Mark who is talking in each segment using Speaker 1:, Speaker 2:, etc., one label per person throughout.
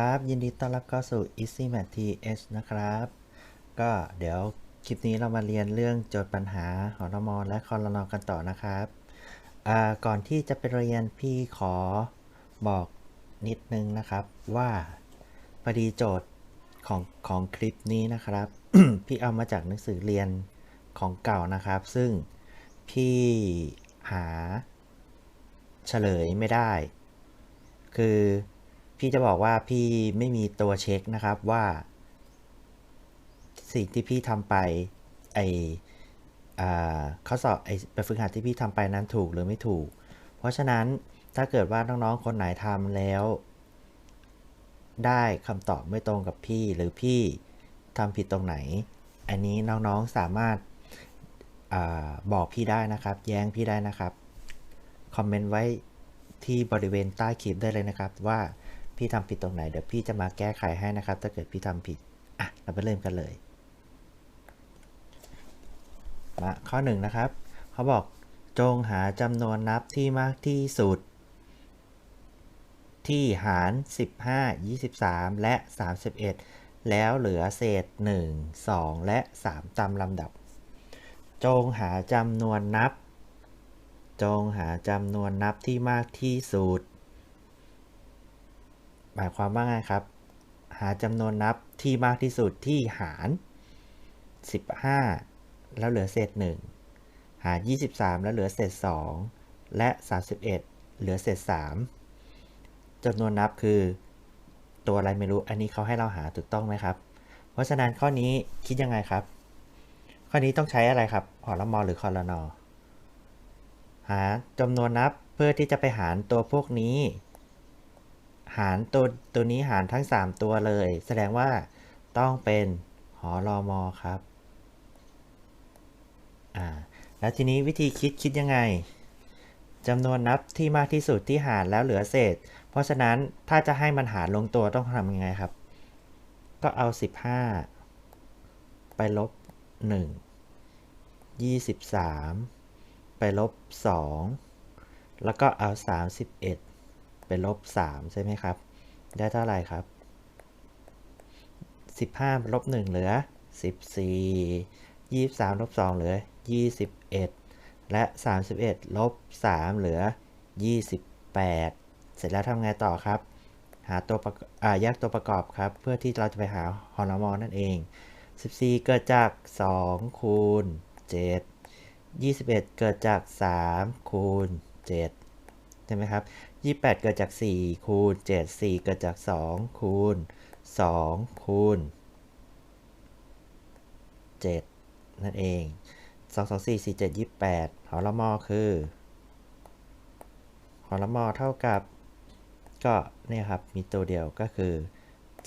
Speaker 1: ครับ ยินดีต้อนรับเข้าสู่ Easy Math TH นะครับ ก็เดี๋ยวคลิปนี้เรามาเรียนเรื่องโจทย์ปัญหาหอรมอและคอรนอกันต่อนะครับก่อนที่จะไปเรียนพี่ขอบอกนิดนึงนะครับว่าพอดีโจทย์ของของคลิปนี้นะครับ พี่เอามาจากหนังสือเรียนของเก่านะครับ ซึ่งพี่หาเฉลยไม่ได้ คือ พี่จะบอกว่าพี่ไม่มีตัวเช็คนะครับว่า สิ่งที่พี่ทำไปไออ่าข้อสอบไอแบบฝึกหัดที่พี่ทำไปนั้นถูกหรือไม่ถูก เพราะฉะนั้นถ้าเกิดว่าน้องๆคนไหนทำแล้ว ได้คำตอบไม่ตรงกับพี่หรือพี่ทำผิดตรงไหน อันนี้น้องๆสามารถอบอกพี่ได้นะครับ แย้งพี่ได้นะครับ คอมเมนต์ไว้ที่บริเวณใต้คลิปได้เลยนะครับว่า พี่ทำผิดตรงไหนเดี๋ยวพี่จะมาแก้ไขให้นะครับ ถ้าเกิดพี่ทำผิดอะเราไปเริ่มกันเลยมาข้อหนึ่งนะครับเขาบอกจงหาจำนวนนับที่มากที่สุด ที่หาร 15 23 และ 31 แล้วเหลือเศษ 1 2 และ 3 ตามลำดับ จงหาจำนวนนับ จงหาจำนวนนับที่มากที่สุด หมายความว่าไงครับ หาจำนวนนับที่มากที่สุดที่หาร 15 แล้วเหลือเศษ 1 หาร 23 แล้วเหลือเศษ 2 และ 31 เหลือเศษ 3จำนวนนับคือ ตัวอะไรไม่รู้อันนี้เขาให้เราหาถูกต้องไหมครับ เพราะฉะนั้นข้อนี้คิดยังไงครับ ข้อนี้ต้องใช้อะไรครับหอละมอหรือคอละนอหาจำนวนนับเพื่อที่จะไปหารตัวพวกนี้ หารตัวตัวนี้หารทั้ง 3 ตัวเลย แสดงว่าต้องเป็นหอรอมอครับ อ่า แล้วทีนี้วิธีคิดคิดยังไงจำนวนนับที่มากที่สุดที่หารแล้วเหลือเศษ เพราะฉะนั้นถ้าจะให้มันหารลงตัวต้องทำยังไงครับ ก็เอา 15 ไปลบ 1 23 ไปลบ 2 แล้วก็เอา 31 ไปลบ3ใช่ไหมครับ ได้เท่าไหร่ครับ 15ลบ1เหลือ 14 23ลบ2เหลือ 21 และ 31ลบ3เหลือ 28 เสร็จแล้วทำไงต่อครับ หาตัวประอ่าแยกตัวประกอบครับ เพื่อที่เราจะไปหาฮอร์โมนนั่นเอง 14 เกิดจาก 2 คูณ 7 21 เกิดจาก 3 คูณ 7 ใช่ไหมครับ 28 เกิดจาก 4 คูณ 7 4 เกิดจาก 2 คูณ 2 คูณ 7 นั่นเอง 2 2 4 4 7 28หอละมอคือหอละมอเท่ากับ ก็เนี่ยครับ มีตัวเดียวก็คือ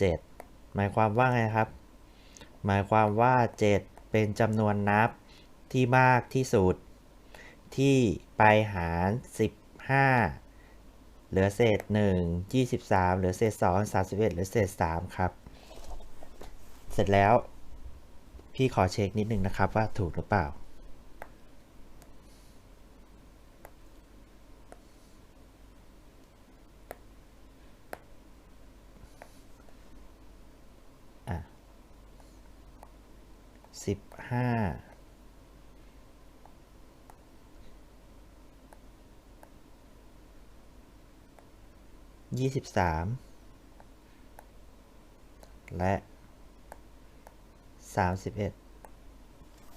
Speaker 1: 7 หมายความว่าไงครับ หมายความว่า 7 เป็นจำนวนนับที่มากที่สุด ที่ไปหาร 15 เหลือเศษ 1 23 เหลือเศษ 2 31 เหลือเศษ 3 ครับ เสร็จแล้ว พี่ขอเช็คนิดนึงนะครับว่าถูกหรือเปล่าอะสิบห้า ยี่สิบสามและสามสิบเอ็ด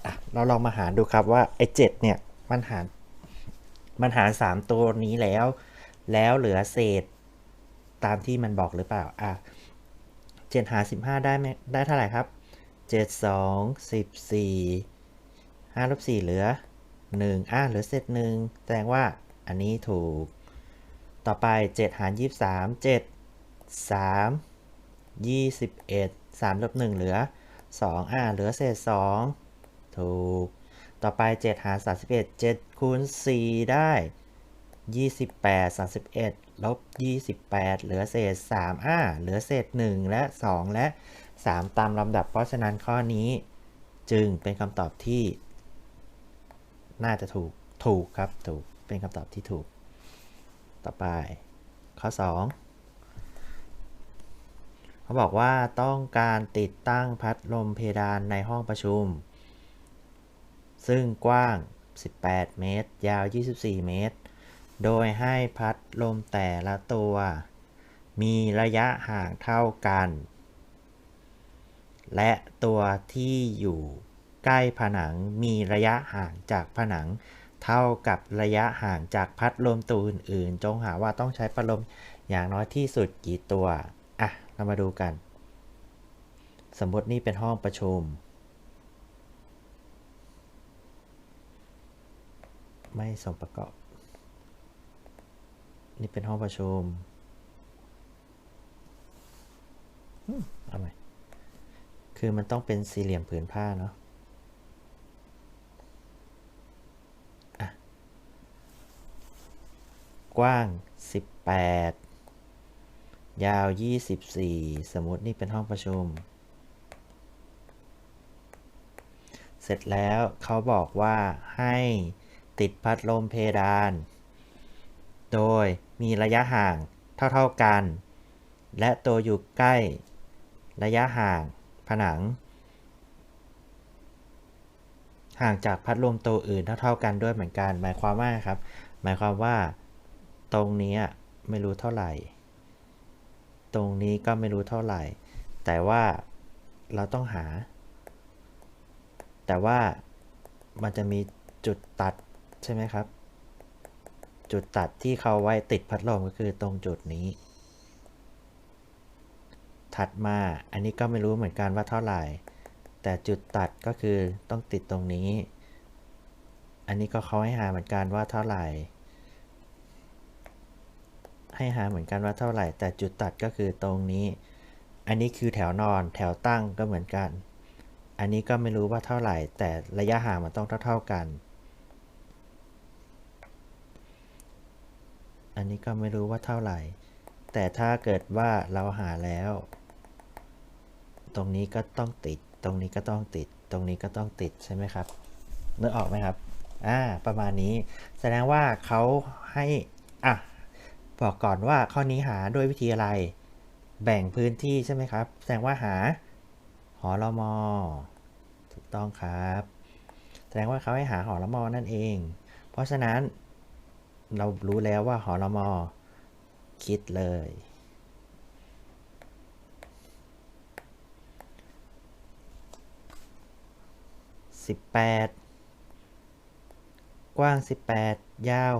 Speaker 1: อะเราลองมาหารดูครับว่าไอ้เจ็ดเนี่ยมันหารมันหารสามตัวนี้แล้ว แล้วเหลือเศษตามที่มันบอกหรือเปล่า อะเจ็ดหารสิบห้าได้ไหมได้เท่าไหร่ครับเจ็ดสองสิบสี่ห้าลบสี่เหลือหนึ่งอะเหลือเศษหนึ่งแสดงว่าอันนี้ถูก ต่อไปเจ็ดหารยี่สามเจ็ดสามยี่สิบเอ็ดสามลบหนึ่งเหลือสองอะเหลือเศษสองถูก ต่อไปเจ็ดหารสามสิบเอ็ดเจ็ดคูณสี่ได้ยี่สิบแปดสามสิบเอ็ดลบยี่สิบแปดเหลือเศษสามอะเหลือเศษหนึ่งและสองและสามตามลำดับเพราะฉะนั้นข้อนี้ จึงเป็นคำตอบที่ น่าจะถูก ถูกครับ ถูก เป็นคำตอบที่ถูก ต่อไป ข้อ 2 เขาบอกว่าต้องการติดตั้งพัดลมเพดานในห้องประชุม ซึ่งกว้าง 18 เมตร ยาว 24 เมตร โดยให้พัดลมแต่ละตัว มีระยะห่างเท่ากัน และตัวที่อยู่ใกล้ผนังมีระยะห่างจากผนัง เท่ากับระยะห่างจากพัดลมตัวอื่นๆ จงหาว่าต้องใช้พัดลมอย่างน้อยที่สุดกี่ตัว อะ เรามาดูกัน สมมตินี่เป็นห้องประชุม ไม่สมประกอบ นี่เป็นห้องประชุมอืมเอาใหมคือมันต้องเป็นสี่เหลี่ยมผืนผ้าเนาะ กว้าง 18 ยาว 24 สมมตินี่เป็นห้องประชุม เสร็จแล้วเขาบอกว่าให้ติดพัดลมเพดาน โดยมีระยะห่างเท่าๆกัน และตัวอยู่ใกล้ ระยะห่างผนัง ห่างจากพัดลมตัวอื่นเท่าๆกันด้วยเหมือนกัน หมายความว่าครับ หมายความว่า ตรงนี้ไม่รู้เท่าไหร่ ตรงนี้ก็ไม่รู้เท่าไหร่ แต่ว่าเราต้องหา แต่ว่ามันจะมีจุดตัดใช่ไหมครับ จุดตัดที่เขาไว้ติดพัดลมก็คือตรงจุดนี้ ถัดมาอันนี้ก็ไม่รู้เหมือนกันว่าเท่าไหร่ แต่จุดตัดก็คือต้องติดตรงนี้ อันนี้ก็เขาให้หาเหมือนกันว่าเท่าไหร่ ให้หาเหมือนกันว่าเท่าไหร่ แต่จุดตัดก็คือตรงนี้ อันนี้คือแถวนอนแถวตั้งก็เหมือนกัน อันนี้ก็ไม่รู้ว่าเท่าไหร่ แต่ระยะห่างมันต้องเท่า ๆกัน อันนี้ก็ไม่รู้ว่าเท่าไหร่ แต่ถ้าเกิดว่าเราหาแล้ว ตรงนี้ก็ต้องติด ตรงนี้ก็ต้องติด ตรงนี้ก็ต้องติดใช่ไหมครับนึกออกไหมครับอ่าประมาณนี้แสดงว่าเขาให้อะ บอกก่อนว่าข้อนี้หาด้วยวิธีอะไร แบ่งพื้นที่ใช่ไหมครับ แสดงว่าหา หอรมอ ถูกต้องครับ แสดงว่าเขาให้หาหอรมอนั่นเอง เพราะฉะนั้น เรารู้แล้วว่าหอรมอ คิดเลย18กว้าง 18 ยาว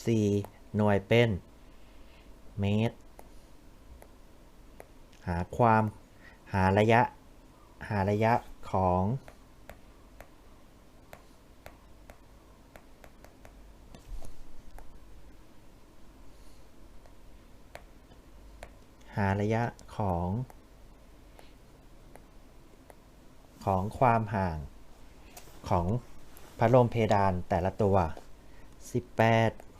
Speaker 1: 24 หน่วยเป็น เมตร หาความหาระยะ หาระยะของ หาระยะของ ของความห่างของพัดลมเพดานแต่ละตัว 18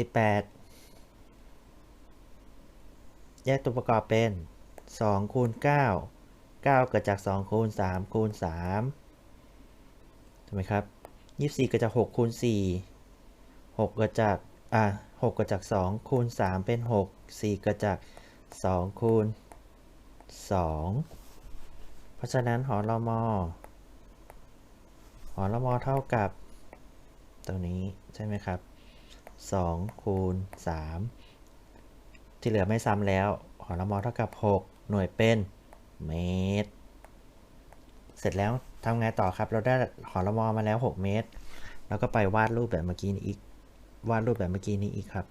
Speaker 1: 18 แยกตัวประกอบเป็น2คูณ9 9 เกิดจาก 2 คูณ 3 คูณ3ถูกไหมครับ 24 เกิดจาก 6 คูณ 4 6 เกิดจาก อะ6เกิดจาก 2 คูณ 3 เป็น 6 4 เกิดจาก 2 คูณ 2 เพราะฉะนั้นหอรมอหอรมอเท่ากับ ตรงนี้ใช่ไหมครับ 2 คูณ 3 ที่เหลือไม่ซ้ำแล้วหอรมอเท่ากับ 6 หน่วยเป็นเมตร เสร็จแล้วทำไงต่อครับ เราได้หอรมอมาแล้ว 6 เมตร แล้วก็ไปวาดรูปแบบเมื่อกี้นี้อีก วาดรูปแบบเมื่อกี้นี้อีกครับ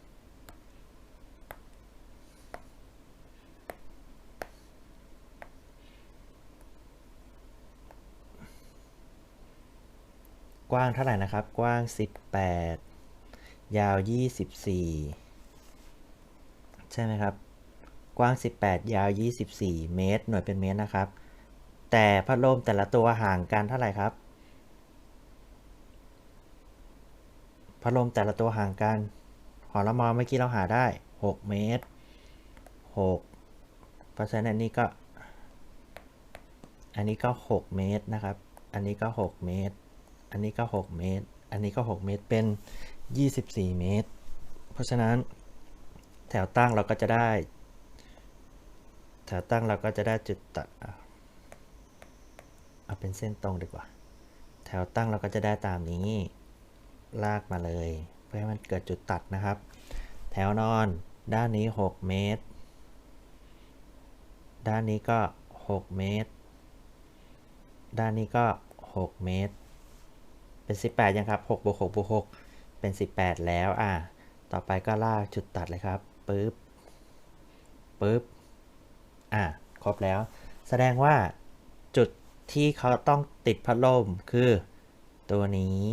Speaker 1: กว้างเท่าไหร่นะครับ กว้าง 18 ยาว 24 ใช่ไหมครับ กว้าง 18 ยาว 24 เมตร หน่วยเป็นเมตรนะครับ แต่พัดลมแต่ละตัวห่างกันเท่าไหร่ครับ พัดลมแต่ละตัวห่างกัน หอละมอเมื่อกี้เราหาได้ 6 เมตร 6 เพราะฉะนั้นอันนี้ก็ อันนี้ก็ 6 เมตรนะครับ อันนี้ก็ 6 เมตร อันนี้ก็ 6 เมตร อันนี้ก็ 6 เมตร เป็น 24 เมตร เพราะฉะนั้นแถวตั้งเราก็จะได้ แถวตั้งเราก็จะได้จุดตัดเอาเป็นเส้นตรงดีกว่า แถวตั้งเราก็จะได้ตามนี้ ลากมาเลย เพื่อให้มันเกิดจุดตัดนะครับ แถวนอนด้านนี้ 6 เมตร ด้านนี้ก็ 6 เมตร ด้านนี้ก็ 6 เมตร เป็น 18 ยังครับ 6บวก6บวก6 เป็น 18 แล้วอะต่อไปก็ลากจุดตัดเลยครับปึ๊บปึ๊บอะครบแล้ว แสดงว่าจุดที่เขาต้องติดพัดลมคือ ตัวนี้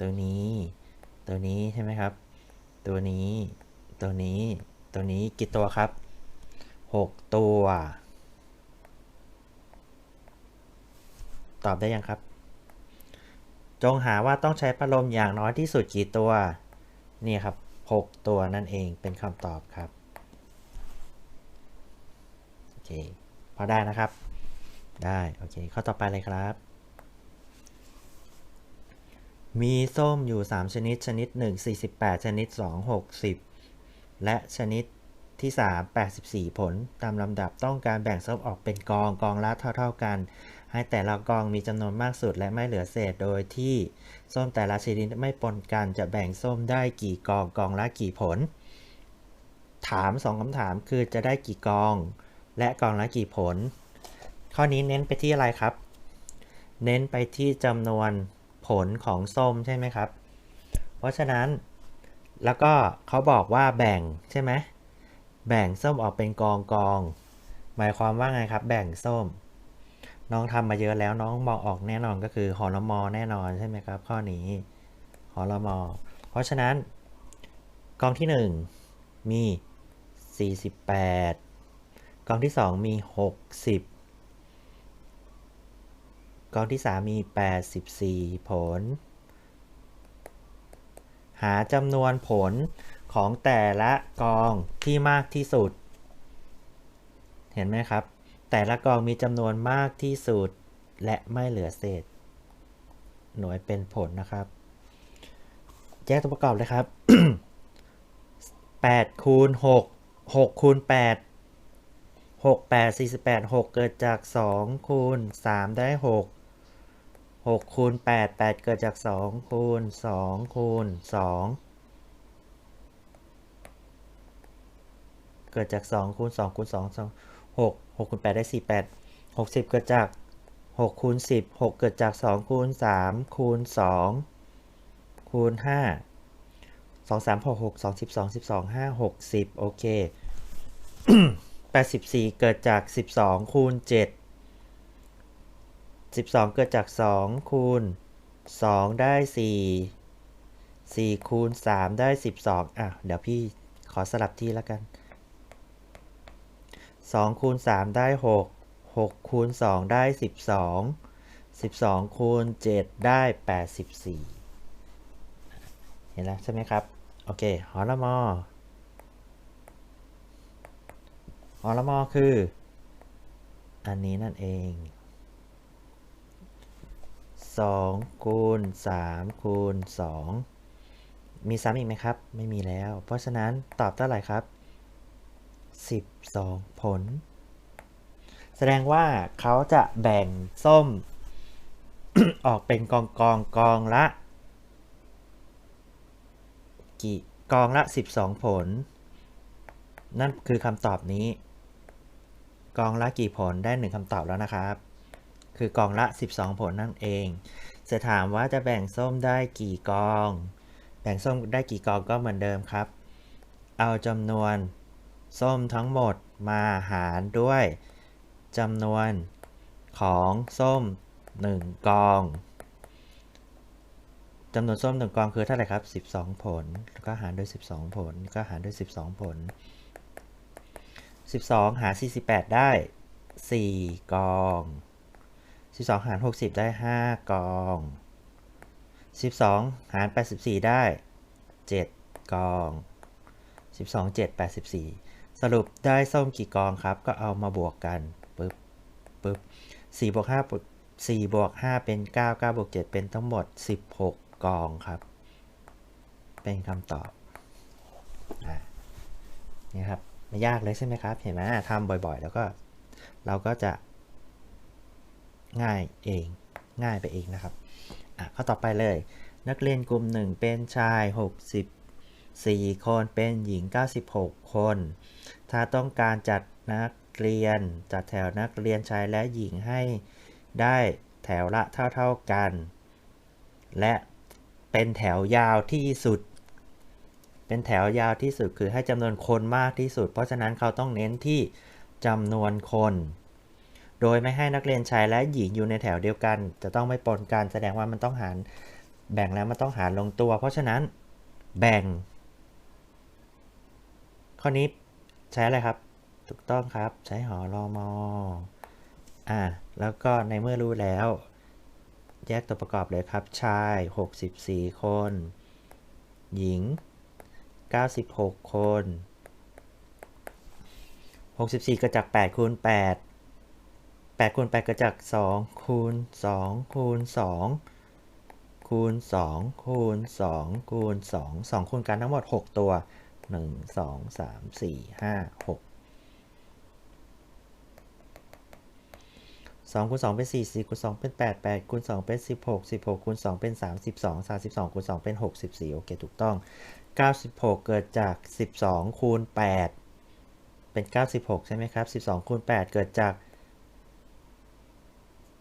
Speaker 1: ตัวนี้ ตัวนี้ใช่ไหมครับ ตัวนี้ ตัวนี้ ตัวนี้กี่ตัวครับ 6 ตัว ตอบได้ยังครับ จงหาว่าต้องใช้พัดลมอย่างน้อยที่สุดกี่ตัว นี่ครับ 6 ตัวนั่นเองเป็นคำตอบครับ โอเค พอได้นะครับ ได้ โอเค ข้อต่อไปเลยครับ มีส้มอยู่ 3 ชนิด ชนิด 1 48 ชนิด 2 60 และชนิดที่ 3 84 ผล ตามลำดับต้องการแบ่งส้มออกเป็นกอง กองละเท่า ๆกัน ให้แต่ละกองมีจำนวนมากสุดและไม่เหลือเศษ โดยที่ส้มแต่ละชนิดไม่ปนกันจะแบ่งส้มได้กี่กองกองละกี่ผล ถาม2คำถามคือจะได้กี่กอง และกองละกี่ผล ข้อนี้เน้นไปที่อะไรครับ เน้นไปที่จำนวนผลของส้มใช่ไหมครับ เพราะฉะนั้นแล้วก็เขาบอกว่าแบ่งใช่ไหมแบ่งส้มออกเป็นกองกอง หมายความว่าไงครับ แบ่งส้ม น้องทำมาเยอะแล้วน้องมองออกแน่นอนก็คือหอลมอแน่นอนใช่ไหมครับ ข้อนี้หอลมอเพราะฉะนั้น กองที่ 1 มี 48 กองที่ 2 มี 60 กองที่ 3 มี 84 ผล หาจำนวนผลของแต่ละกองที่มากที่สุด เห็นไหมครับ แต่ละกองมีจำนวนมากที่สุด และไม่เหลือเศษ หน่วยเป็นผลนะครับ แยกตัวประกอบเลยครับ 8คูณ6 6คูณ8 6 8 48 6 เกิดจาก 2 คูณ 3 ได้ 6 6คูณ8 8 เกิดจาก 2 คูณ 2 คูณ 2 เกิดจาก 2 คูณ 2 คูณ 2 2 6 6คูณ8ได้ 48 60 เกิดจาก 6 คูณ 10 6 เกิดจาก 2 คูณ 3 คูณ 2 คูณ 5 2 3 6 6 2 12 12 5 60 โอเค 84 เกิดจาก 12 คูณ 7 12 เกิดจาก 2 คูณ 2 ได้ 4 4 คูณ 3 ได้ 12 อะ เดี๋ยวพี่ขอสลับที่แล้วกัน 2คูณ3ได้ 6 6คูณ2ได้ 12 12คูณ7ได้ 84 เห็นแล้วใช่ไหมครับ โอเคหอละมอหอละมอคือ อันนี้นั่นเอง2คูณ3คูณ2มีซ้ำอีกไหมครับ ไม่มีแล้ว เพราะฉะนั้นตอบเท่าไหร่ครับ 12 ผล แสดงว่าเขาจะแบ่งส้ม ออกเป็นกองกองกองละ กี่กองละ 12 ผล นั่นคือคำตอบนี้ กองละกี่ผลได้1คำตอบแล้วนะครับ คือกองละ 12 ผลนั่นเอง จะถามว่าจะแบ่งส้มได้กี่กอง แบ่งส้มได้กี่กองก็เหมือนเดิมครับ เอาจำนวน ส้มทั้งหมดมาหารด้วยจำนวนของส้ม 1 กองจำนวนส้ม 1 กองคือเท่าไหร่ครับ 12 ผล ก็หารด้วย 12 ผล ก็หารด้วย 12 ผล 12 หาร 48 ได้ 4 กอง 12 หาร 60 ได้ 5 กอง 12 หาร 84 ได้ 7 กอง 12 7 84 สรุปได้ส้มกี่กองครับ ก็เอามาบวกกันปึ๊บปึ๊บ4บวก5ปุ๊บ4บวก5เป็น9 9บวก7เป็นทั้งหมด16กองครับ เป็นคำตอบนี่ครับไม่ยากเลยใช่ไหมครับ เห็นไหมทำบ่อยๆ แล้วก็เราก็จะง่ายเองง่ายไปเองนะครับอะข้อต่อไปเลย นักเรียนกลุ่มหนึ่งเป็นชาย 64 คนเป็นหญิง 96 คน ถ้าต้องการจัดนักเรียน จัดแถวนักเรียนชายและหญิงให้ได้แถวละเท่าๆกัน และเป็นแถวยาวที่สุด เป็นแถวยาวที่สุดคือให้จำนวนคนมากที่สุด เพราะฉะนั้นเขาต้องเน้นที่จำนวนคน โดยไม่ให้นักเรียนชายและหญิงอยู่ในแถวเดียวกัน จะต้องไม่ปนกันแสดงว่ามันต้องหารแบ่งแล้วมันต้องหารลงตัว เพราะฉะนั้นแบ่ง ข้อนี้ ใช้อะไรครับ ถูกต้องครับ ใช้หอรอมออ่า แล้วก็ในเมื่อรู้แล้ว แยกตัวประกอบเลยครับ ชาย 64 คน หญิง 96 คน 64เกิดจาก8คูณ8 8คูณ8เกิดจาก 2 คูณ 2 คูณ 2 คูณ 2 คูณ 2 คูณ 2 2 คูณกันทั้งหมด 6 ตัว 1 2 3 4 5 6 2คูณ2เป็น4 4คูณ2เป็น8 8คูณ2เป็น16 16คูณ2เป็น32 32คูณ2เป็น64โอเคถูกต้อง96เกิดจาก12คูณ8เป็น96ใช่ไหมครับ12คูณ8เกิดจาก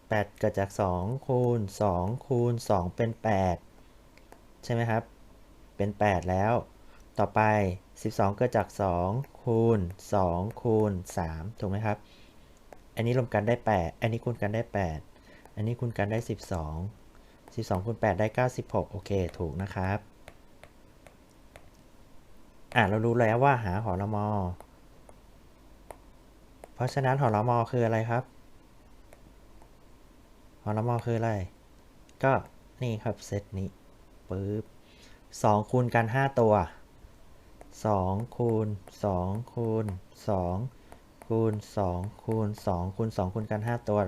Speaker 1: 8เกิดจาก2คูณ2คูณ2เป็น8ใช่ไหมครับ เป็น8แล้ว ต่อไป 12 เกิดจาก 2 คูณ 2 คูณ 3 ถูกไหมครับ อันนี้รวมกันได้ 8 อันนี้คูณกันได้ 8 อันนี้คูณกันได้ 12 12 คูณ 8 ได้ 96 โอเค ถูกนะครับ อะ เรารู้แล้วว่าหาหอรมอ เพราะฉะนั้นหอรมอคืออะไรครับ หอรมอคืออะไร ก็นี่ครับเซตนี้ปึ๊บ2คูณกัน 5 ตัว 2คูณ2คูณ2คูณ2คูณ2คูณ2คูณกัน 5 ตัว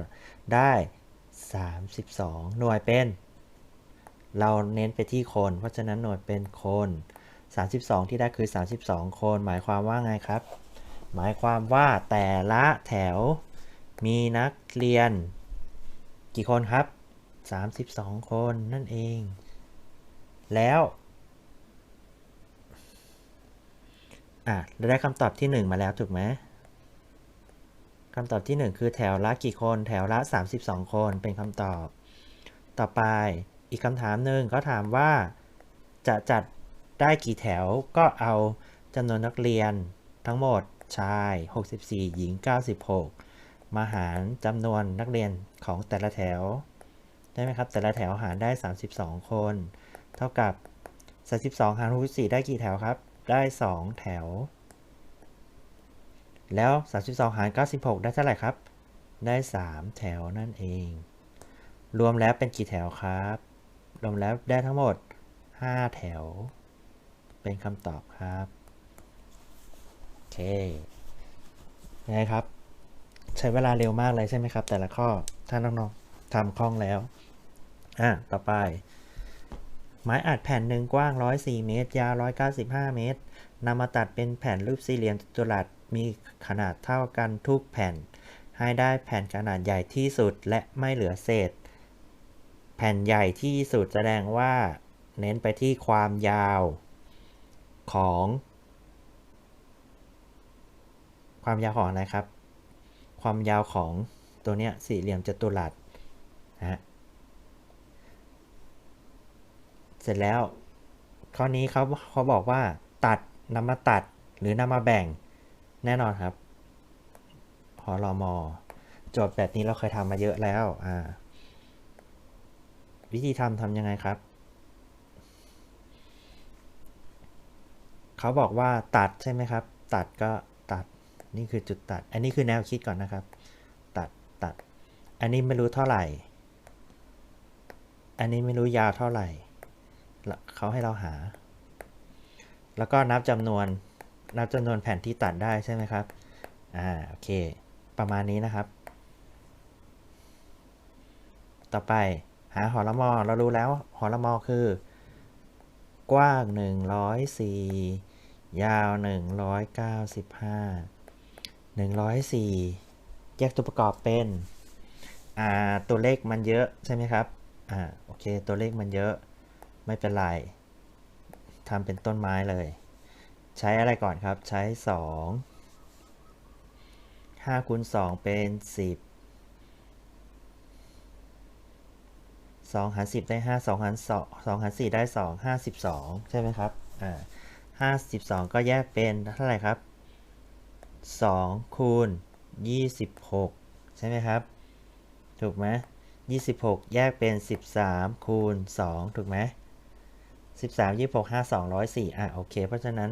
Speaker 1: ได้ 32 หน่วยเป็น เราเน้นไปที่คน เพราะฉะนั้นหน่วยเป็นคน 32 ที่ได้คือ 32 คน หมายความว่าไงครับ หมายความว่าแต่ละแถวมีนักเรียน กี่คนครับ 32 คนนั่นเอง แล้ว อะเราได้คำตอบที่ 1 มาแล้วถูกไหมคำตอบที่ 1 คือแถวละกี่คน แถวละ 32 คนเป็นคำตอบ ต่อไปอีกคำถามหนึ่งเขาถามว่าจะจัดได้กี่แถวก็เอาจำนวนนักเรียนทั้งหมดชาย 64 หญิง 96 มาหารจำนวนนักเรียนของแต่ละแถว ได้ไหมครับ แต่ละแถวหารได้ 32 คน เท่ากับ 32 หาร64ได้กี่แถวครับ ได้ 2 แถว แล้ว 32 หาร 96 ได้เท่าไหร่ครับ ได้ 3 แถวนั่นเอง รวมแล้วเป็นกี่แถวครับ รวมแล้วได้ทั้งหมด 5 แถว เป็นคำตอบครับ โอเคยังไงครับ ใช้เวลาเร็วมากเลยใช่ไหมครับ แต่ละข้อ ถ้าน้องๆทำคล่องแล้ว อะ ต่อไป ไม้อัดแผ่นหนึ่งกว้าง 104 เมตร ยาว 195 เมตรนำมาตัดเป็นแผ่นรูปสี่เหลี่ยมจัตุรัสมีขนาดเท่ากันทุกแผ่น ให้ได้แผ่นขนาดใหญ่ที่สุดและไม่เหลือเศษ แผ่นใหญ่ที่สุดแสดงว่า เน้นไปที่ความยาวของ ความยาวของอะไรครับ ความยาวของตัวเนี้ยสี่เหลี่ยมจัตุรัสนะฮะ เสร็จแล้ว ข้อนี้เขาเขาบอกว่า ตัดนำมาตัดหรือนำมาแบ่งแน่นอนครับหอรอมอโจทย์แบบนี้เราเคยทำมาเยอะแล้วอ่าวิธีทำทำยังไงครับ เขาบอกว่าตัดใช่ไหมครับ ตัดก็ตัดนี่คือจุดตัด อันนี้คือแนวคิดก่อนนะครับ ตัดตัด อันนี้ไม่รู้เท่าไหร่ อันนี้ไม่รู้ยาวเท่าไหร่ เขาให้เราหา แล้วก็นับจำนวน นับจำนวนแผ่นที่ตัดได้ใช่ไหมครับ อ่า โอเค ประมาณนี้นะครับ ต่อไปหาหอละมอ เรารู้แล้วหอละมอคือ กว้าง 104 ยาวหนึ่งร้อยเก้าสิบห้าหนึ่งร้อยสี่แยกตัวประกอบเป็นอ่าตัวเลขมันเยอะใช่ไหมครับ อ่า โอเค ตัวเลขมันเยอะ ไม่เป็นไรทำเป็นต้นไม้เลย ใช้อะไรก่อนครับ ใช้สองห้าคูณสองเป็นสิบสองหารสิบได้ห้าสองหารสองสองหารสี่ได้สองห้าสิบสองใช่ไหมครับอ่าห้าสิบสองก็แยกเป็นเท่าไหร่ครับสองคูณยี่สิบหกใช่ไหมครับ ถูกไหมยี่สิบหกแยกเป็นสิบสามคูณสองถูกไหม สิบสามยี่หกห้าสองร้อยสี่อะโอเค เพราะฉะนั้น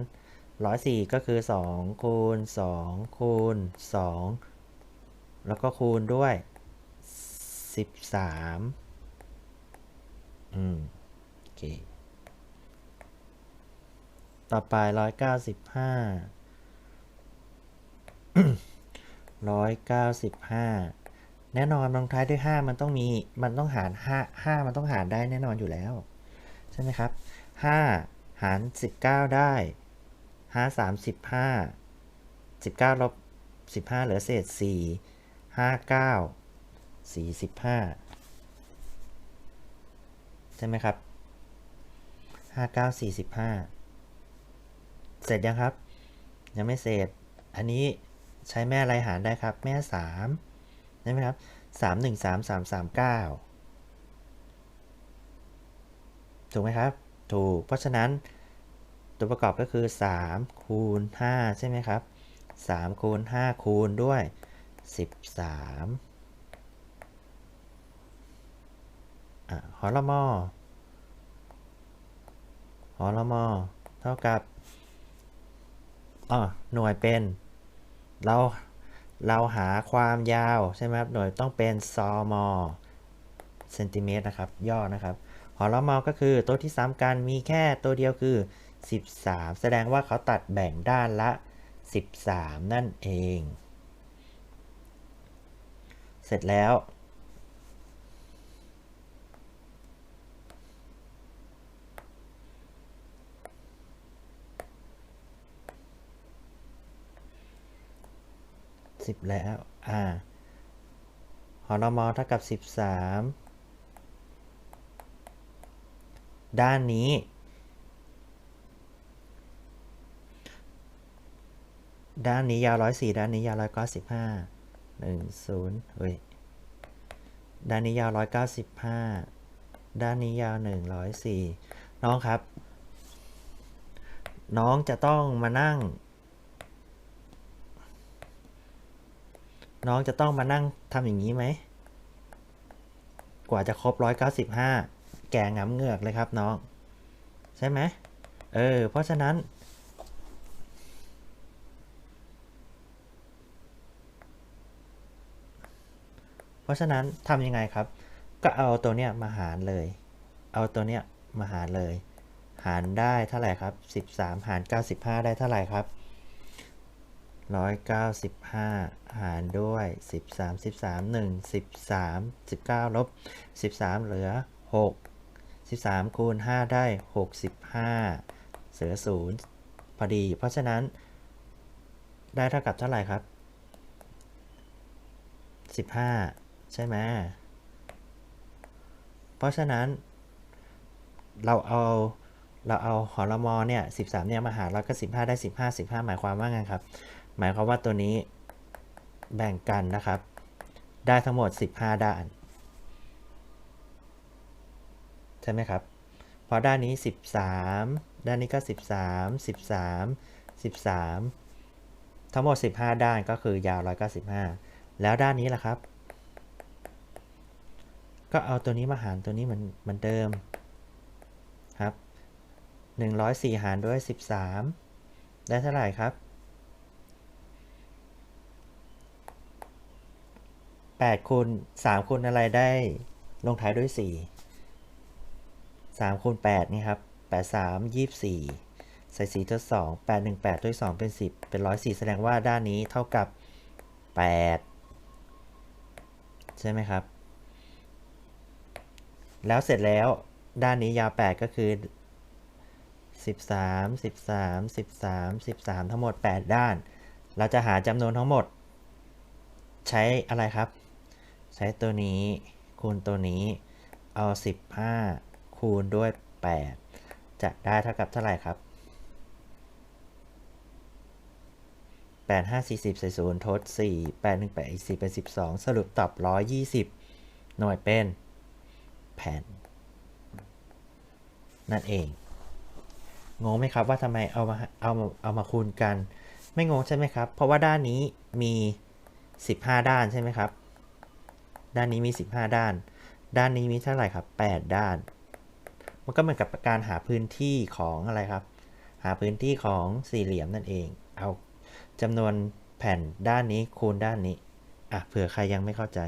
Speaker 1: ร้อยสี่ก็คือสองคูณสองคูณสองแล้วก็คูณด้วยสิบสามอืม โอเค ต่อไปร้อยเก้าสิบห้าร้อยเก้าสิบห้าแน่นอนลงท้ายด้วยห้ามันต้องมี มันต้องหารห้าห้ามันต้องหารได้แน่นอนอยู่แล้ว ใช่ไหมครับ 5 หาร 19 ได้หาร3 15 19ลบ15 เหลือเศษ 4 5 9 45 ใช่ไหมครับ 5 9 45 เสร็จยังครับ ยังไม่เสร็จ อันนี้ใช้แม่อะไรหารได้ครับ แม่3ใช่ไหมครับ 3 1 3 3 3 9 ถูกไหมครับ ถูก เพราะฉะนั้นตัวประกอบก็คือ 3 คูณ 5 ใช่ไหมครับ 3 คูณ 5 คูณด้วย 13อะหอละมอหอละมอเท่ากับอ๋อหน่วยเป็น เรา เราหาความยาวใช่ไหมครับ หน่วยต้องเป็นซอมอเซนติเมตรนะครับ ย่อนะครับ อละมอก็คือตัวที่ซ้ำกันมีแค่ตัวเดียวคือ 13 แสดงว่าเขาตัดแบ่งด้านละ 13 นั่นเอง เสร็จแล้วสิบแล้ว อ่า หอนมเท่ากับ13 ด้านนี้ ด้านนี้ยาวร้อยสี่ด้านนี้ยาวร้อยเก้าสิบห้าหนึ่งศูนย์เฮ้ยด้านนี้ยาวร้อยเก้าสิบห้าด้านนี้ยาวหนึ่งร้อยสี่น้องครับ น้องจะต้องมานั่ง น้องจะต้องมานั่งทำอย่างนี้ไหม กว่าจะครบร้อยเก้าสิบห้า แก่งำเงือกเลยครับน้อง ใช่ไหมเออ เพราะฉะนั้น เพราะฉะนั้นทำยังไงครับ ก็เอาตัวเนี้ยมาหารเลย เอาตัวเนี้ยมาหารเลย หารได้เท่าไหร่ครับ 13 หาร 95 ได้เท่าไหร่ครับ195 หารด้วย 13 13 1 13 19 ลบ 13 เหลือ 6 13 คูณ 5 ได้ 65 เสือ0พอดี เพราะฉะนั้นได้เท่ากับเท่าไหร่ครับ 15 ใช่ไหมเพราะฉะนั้น เราเอาเราเอาหอละมอเนี่ย13 เนี่ยมาหารแล้วก็ 15 ได้ 15 15 หมายความว่าไงครับ หมายความว่าตัวนี้แบ่งกันนะครับ ได้ทั้งหมด 15 ด้าน ใช่ไหมครับเพราะด้านนี้ 13 ด้านนี้ก็ 13 13 13 ทั้งหมด 15 ด้านก็คือยาว 195 แล้วด้านนี้ล่ะครับ ก็เอาตัวนี้มาหารตัวนี้เหมือนเหมือนเดิมครับ104 หารด้วย 13 ได้เท่าไหร่ครับ8คูณ3คูณอะไรได้ลงท้ายด้วย 4 3คูณ8นี่ครับ8 3 24 ใส่4ทด2 8 1 8ด้วย2เป็น 10 เป็น 104 แสดงว่าด้านนี้เท่ากับ 8 ใช่ไหมครับ แล้วเสร็จแล้วด้านนี้ยาว 8 ก็คือ 13 13 13 13 ทั้งหมด 8 ด้าน เราจะหาจำนวนทั้งหมด ใช้อะไรครับ ใช้ตัวนี้คูณตัวนี้เอา 15 คูณด้วย 8 จะได้เท่ากับเท่าไหร่ครับ 8 5 40ใส่0ทด 4 8 1 8 4 เป็น 12 สรุปตอบ 120 หน่วยเป็นแผ่น นั่นเอง งงไหมครับว่าทำไมเอามาเอามาเอามาคูณกัน ไม่งงใช่ไหมครับ เพราะว่าด้านนี้มี 15 ด้านใช่ไหมครับ ด้านนี้มี 15 ด้านด้านนี้มีเท่าไหร่ครับ 8 ด้าน มันก็เหมือนกับการหาพื้นที่ของอะไรครับ หาพื้นที่ของสี่เหลี่ยมนั่นเอง เอาจำนวนแผ่นด้านนี้คูณด้านนี้ อะเผื่อใครยังไม่เข้าใจ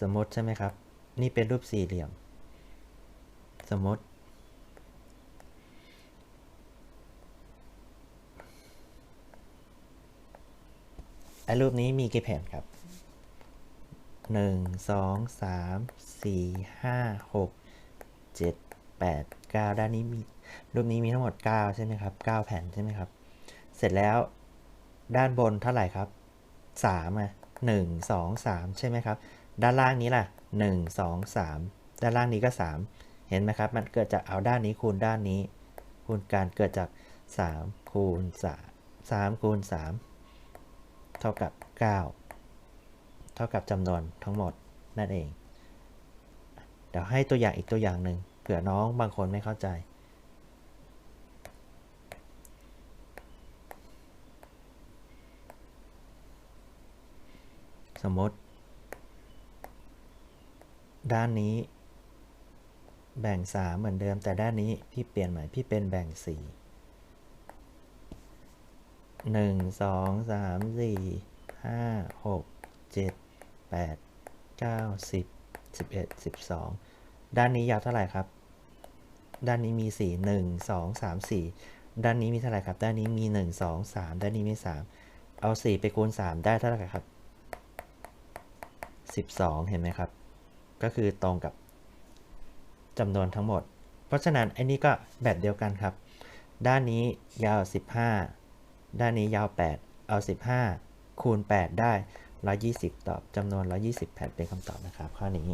Speaker 1: สมมติใช่ไหมครับ นี่เป็นรูปสี่เหลี่ยม สมมติ ไอ้รูปนี้มีกี่แผ่นครับหนึ่งสองสามสี่ห้าหกเจ็ดแปดเก้าด้านนี้มีรูปนี้มีทั้งหมด 9 ใช่ไหมครับ 9 แผ่นใช่ไหมครับ เสร็จแล้วด้านบนเท่าไหร่ครับ 3 อะ 1 2 3 ใช่ไหมครับ ด้านล่างนี้ล่ะ 1 2 3 ด้านล่างนี้ก็ 3 เห็นไหมครับ มันเกิดจากเอาด้านนี้คูณด้านนี้ คูณการเกิดจาก 3 คูณ 3 3คูณ 3 ท่ากับ 9 เท่ากับจำนวนทั้งหมดนั่นเอง เดี๋ยวให้ตัวอย่างอีกตัวอย่างหนึ่งเผื่อน้องบางคนไม่เข้าใจ สมมติ ด้านนี้ แบ่ง 3 เหมือนเดิม แต่ด้านนี้พี่เปลี่ยนใหม่พี่เป็นแบ่ง 4 1 2 3 4 5 6 7 8 9 10 11 12ด้านนี้ยาวเท่าไหร่ครับ ด้านนี้มี4 1 2 3 4ด้านนี้มีเท่าไหร่ครับ ด้านนี้มี1 2 3ด้านนี้มี3เอา4ไปคูณ3ได้เท่าไหร่ครับ12เห็นไหมครับ ก็คือตรงกับจำนวนทั้งหมด เพราะฉะนั้นไอ้นี่ก็แบบเดียวกันครับ ด้านนี้ยาว15 ด้านนี้ยาว 8 เอา 15 คูณ 8 ได้ 120 ตอบจำนวน 120 แผ่นเป็นคำตอบนะครับ ข้อนี้